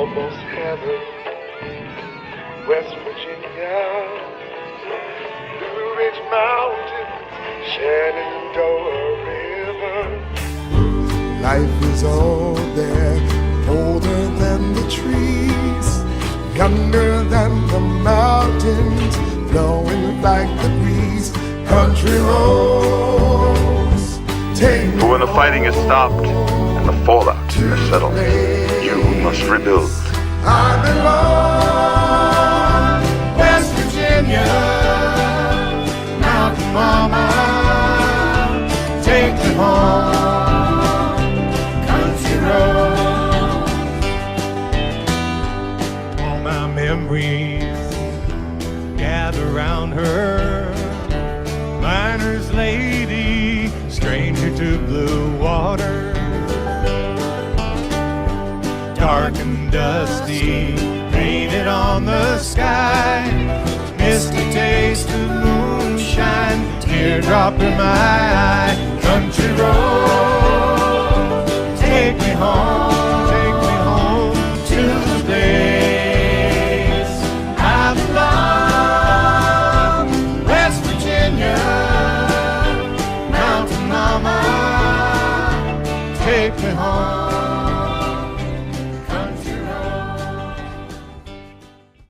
almost heaven. West Virginia, Blue Ridge Mountains, Shenandoah River. Life is all there, older than the trees, younger than the mountains, blowing like the breeze. Country roads, But when the fighting is stopped and the fallout is settled, must rebuild. I belong, West Virginia, Mountain Mama, take me home, country road. All my memories gather round her. And dusty, painted on the sky. Misty taste of moonshine, teardrop in my eye. Country road, take me home, take me home to the place I belong. West Virginia, Mountain Mama, take me home.